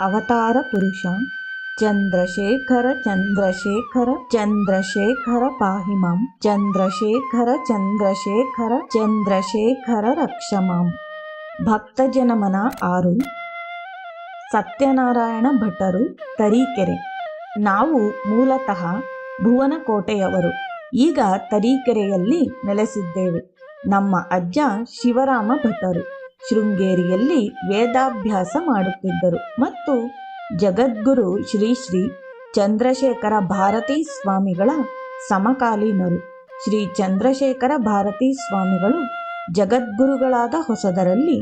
ಅವತಾರ ಪುರುಷ. ಚಂದ್ರಶೇಖರ ಚಂದ್ರಶೇಖರ ಚಂದ್ರಶೇಖರ ಪಾಹಿ ಮಾಂ ಚಂದ್ರಶೇಖರ ಚಂದ್ರಶೇಖರ ಚಂದ್ರಶೇಖರ ರಕ್ಷ ಮಾಂ ಭಕ್ತಜನಮನ ಆರು. ಸತ್ಯನಾರಾಯಣ ಭಟ್ಟರು ತರೀಕೆರೆ. ನಾವು ಮೂಲತಃ ಭುವನಕೋಟೆಯವರು. ಈಗ ತರೀಕೆರೆಯಲ್ಲಿ ನೆಲೆಸಿದ್ದೇವೆ. ನಮ್ಮ ಅಜ್ಜ ಶಿವರಾಮ ಭಟ್ಟರು ಶೃಂಗೇರಿಯಲ್ಲಿ ವೇದಾಭ್ಯಾಸ ಮಾಡುತ್ತಿದ್ದರು. ಮತ್ತು ಜಗದ್ಗುರು ಶ್ರೀ ಶ್ರೀ ಚಂದ್ರಶೇಖರ ಭಾರತೀ ಸ್ವಾಮಿಗಳ ಸಮಕಾಲೀನರು. ಶ್ರೀ ಚಂದ್ರಶೇಖರ ಭಾರತೀ ಸ್ವಾಮಿಗಳು ಜಗದ್ಗುರುಗಳಾದ ಹೊಸದರಲ್ಲಿ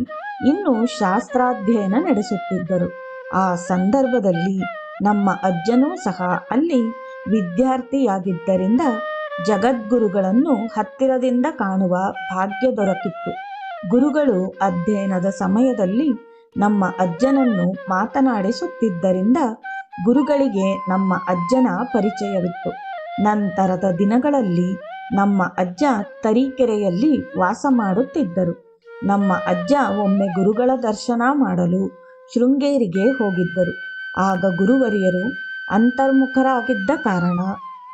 ಇನ್ನೂ ಶಾಸ್ತ್ರಾಧ್ಯಯನ ನಡೆಸುತ್ತಿದ್ದರು. ಆ ಸಂದರ್ಭದಲ್ಲಿ ನಮ್ಮ ಅಜ್ಜನೂ ಸಹ ಅಲ್ಲಿ ವಿದ್ಯಾರ್ಥಿಯಾಗಿದ್ದರಿಂದ ಜಗದ್ಗುರುಗಳನ್ನು ಹತ್ತಿರದಿಂದ ಕಾಣುವ ಭಾಗ್ಯ ದೊರಕಿತ್ತು. ಗುರುಗಳು ಅಧ್ಯಯನದ ಸಮಯದಲ್ಲಿ ನಮ್ಮ ಅಜ್ಜನನ್ನು ಮಾತನಾಡಿಸುತ್ತಿದ್ದರಿಂದ ಗುರುಗಳಿಗೆ ನಮ್ಮ ಅಜ್ಜನ ಪರಿಚಯವಿತ್ತು. ನಂತರದ ದಿನಗಳಲ್ಲಿ ನಮ್ಮ ಅಜ್ಜ ತರೀಕೆರೆಯಲ್ಲಿ ವಾಸ ಮಾಡುತ್ತಿದ್ದರು. ನಮ್ಮ ಅಜ್ಜ ಒಮ್ಮೆ ಗುರುಗಳ ದರ್ಶನ ಮಾಡಲು ಶೃಂಗೇರಿಗೆ ಹೋಗಿದ್ದರು. ಆಗ ಗುರುವರಿಯರು ಅಂತರ್ಮುಖರಾಗಿದ್ದ ಕಾರಣ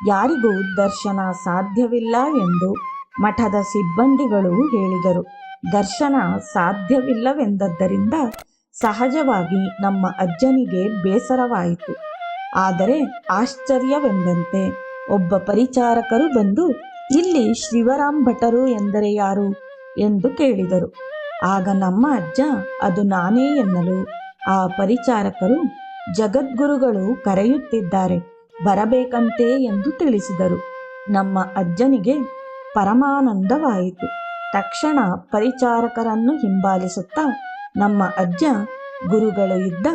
ಯಾರಿಗೂ ದರ್ಶನ ಸಾಧ್ಯವಿಲ್ಲ ಎಂದು ಮಠದ ಸಿಬ್ಬಂದಿಗಳು ಹೇಳಿದರು. ದರ್ಶನ ಸಾಧ್ಯವಿಲ್ಲವೆಂದದ್ದರಿಂದ ಸಹಜವಾಗಿ ನಮ್ಮ ಅಜ್ಜನಿಗೆ ಬೇಸರವಾಯಿತು. ಆದರೆ ಆಶ್ಚರ್ಯವೆಂಬಂತೆ ಒಬ್ಬ ಪರಿಚಾರಕರು ಬಂದು, ಇಲ್ಲಿ ಶಿವರಾಮ್ ಭಟರು ಎಂದರೆ ಯಾರು? ಎಂದು ಕೇಳಿದರು. ಆಗ ನಮ್ಮ ಅಜ್ಜ, ಅದು ನಾನೇ ಎನ್ನಲು ಆ ಪರಿಚಾರಕರು ಜಗದ್ಗುರುಗಳು ಕರೆಯುತ್ತಿದ್ದಾರೆ, ಬರಬೇಕಂತೆ ಎಂದು ತಿಳಿಸಿದರು. ನಮ್ಮ ಅಜ್ಜನಿಗೆ ಪರಮಾನಂದವಾಯಿತು. ತಕ್ಷಣ ಪರಿಚಾರಕರನ್ನು ಹಿಂಬಾಲಿಸುತ್ತಾ ನಮ್ಮ ಅಜ್ಜ ಗುರುಗಳು ಇದ್ದ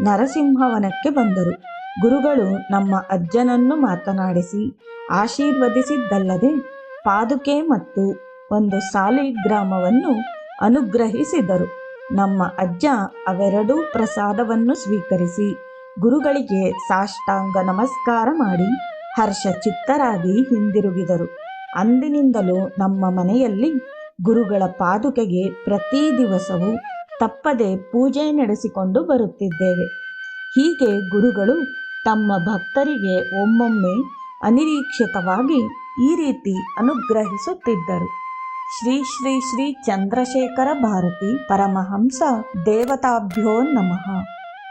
ನರಸಿಂಹವನಕ್ಕೆ ಬಂದರು. ಗುರುಗಳು ನಮ್ಮ ಅಜ್ಜನನ್ನು ಮಾತನಾಡಿಸಿ ಆಶೀರ್ವದಿಸಿದ್ದಲ್ಲದೆ ಪಾದುಕೆ ಮತ್ತು ಒಂದು ಸಾಲಿಗ್ರಾಮವನ್ನು ಅನುಗ್ರಹಿಸಿದರು. ನಮ್ಮ ಅಜ್ಜ ಅವೆರಡೂ ಪ್ರಸಾದವನ್ನು ಸ್ವೀಕರಿಸಿ ಗುರುಗಳಿಗೆ ಸಾಷ್ಟಾಂಗ ನಮಸ್ಕಾರ ಮಾಡಿ ಹರ್ಷಚಿತ್ತರಾಗಿ ಹಿಂದಿರುಗಿದರು. ಅಂದಿನಿಂದಲೂ ನಮ್ಮ ಮನೆಯಲ್ಲಿ ಗುರುಗಳ ಪಾದುಕೆಗೆ ಪ್ರತಿ ದಿವಸವೂ ತಪ್ಪದೆ ಪೂಜೆ ನಡೆಸಿಕೊಂಡು ಬರುತ್ತಿದ್ದೇವೆ. ಹೀಗೆ ಗುರುಗಳು ತಮ್ಮ ಭಕ್ತರಿಗೆ ಒಮ್ಮೊಮ್ಮೆ ಅನಿರೀಕ್ಷಿತವಾಗಿ ಈ ರೀತಿ ಅನುಗ್ರಹಿಸುತ್ತಿದ್ದರು. ಶ್ರೀ ಶ್ರೀ ಶ್ರೀ ಚಂದ್ರಶೇಖರ ಭಾರತಿ ಪರಮಹಂಸ ದೇವತಾಭ್ಯೋ ನಮಃ.